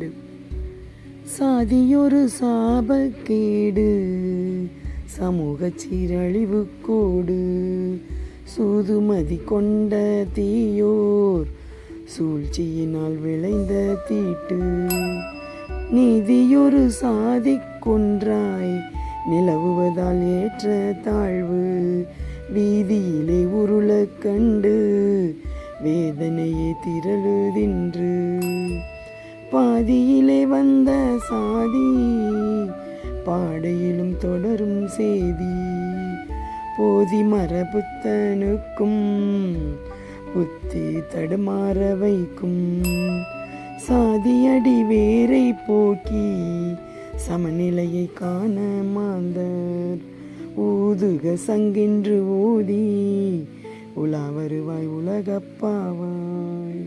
சாபக்கேடு சாதியொரு சாபக்கேடு சமூக சீரழிவுக்கோடு சூதுமதி கொண்ட தீயோர். சூழ்ச்சியினால் விளைந்த தீட்டு. நீதியொரு சாதி கொன்றாய். நிலவுவதால் ஏற்ற தாழ்வு. வீதியிலே உருள கண்டு. வேதனையை திரழுதின்று பாதியிலே வந்த சாதி பாடையிலும் தொடரும் செய்தி போதி மரபுத்தனுக்கும் புத்தி தடுமாற வைக்கும். சாதியடி வேரை போக்கி சமநிலையை காண மாந்தர். ஊதுக சங்கென்று ஊதி உலா வருவாய் உலகப்பாவாய்